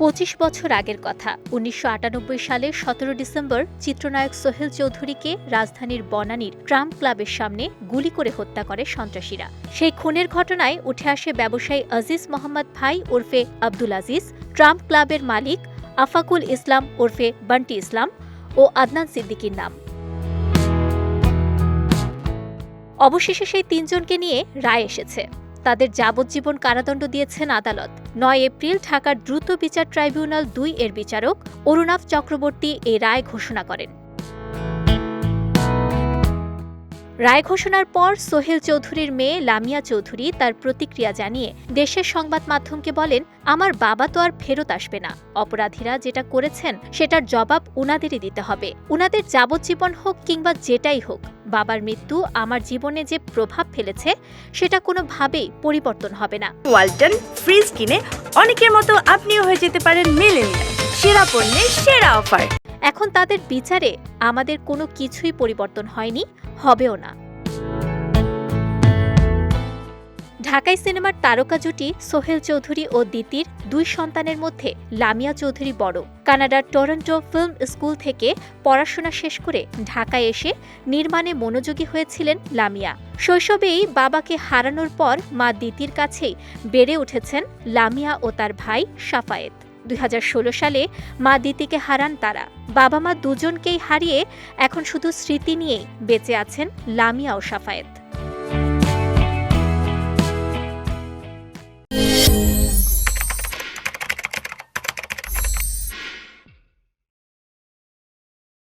পঁচিশ বছর আগের কথা। উনিশশো আটানব্বই সালে সতেরো ডিসেম্বর চিত্রনায়ক সোহেল চৌধুরীকে রাজধানীর বনানীর ট্রাম্প ক্লাবের সামনে গুলি করে হত্যা করে সন্ত্রাসীরা। সেই খুনের ঘটনায় উঠে আসে ব্যবসায়ী আজিজ মোহাম্মদ ভাই ওরফে আব্দুল আজিজ ট্রাম্প ক্লাবের মালিক আফাকুল ইসলাম ওরফে বান্টি ইসলাম ও আদনান সিদ্দিকীর নাম। অবশেষে সেই তিনজনকে নিয়ে রায় এসেছে। তাদের যাবজ্জীবন কারাদণ্ড দিয়েছেন আদালত। নয় এপ্রিল ঢাকার দ্রুত বিচার ট্রাইব্যুনাল দুই এর বিচারক অরুণাভ চক্রবর্তী এই রায় ঘোষণা করেন। রায় ঘোষণার পর সোহেল চৌধুরীর মেয়ে লামিয়া চৌধুরী তার প্রতিক্রিয়া জানিয়ে দেশের সংবাদ মাধ্যমকে বলেন, আমার বাবা তো আর ফেরত আসবে না। অপরাধীরা যেটা করেছেন, সেটার জবাব উনাদেরই দিতে হবে। উনাদের যাবজ্জীবন হোক কিংবা যেটাই হোক বাবার মৃত্যু আমার জীবনে যে প্রভাব ফেলেছে সেটা কোনোভাবেই পরিবর্তন হবে না। ওয়ালটন ফ্রিজ কিনে অনেকের মতো আপনিও হয়ে যেতে পারেন মিলেনিয়াল। সেরা পণ্যের সেরা অফার। এখন তাদের বিচারে আমাদের কোনো কিছুই পরিবর্তন হয়নি হবেও না। ঢাকাই সিনেমার তারকা জুটি সোহেল চৌধুরী ও দিতির দুই সন্তানের মধ্যে লামিয়া চৌধুরী বড়। কানাডার টরন্টো ফিল্ম স্কুল থেকে পড়াশোনা শেষ করে ঢাকায় এসে নির্মাণে মনোযোগী হয়েছিলেন লামিয়া। শৈশবেই বাবাকে হারানোর পর মা দিতির কাছেই বেড়ে উঠেছেন লামিয়া ও তার ভাই সাফায়েত। দুই হাজার ষোলো সালে মা দিতিকে হারান তারা। বাবা মা দুজনকেই হারিয়ে এখন শুধু স্মৃতি নিয়েই বেঁচে আছেন লামিয়া ও সাফায়েত।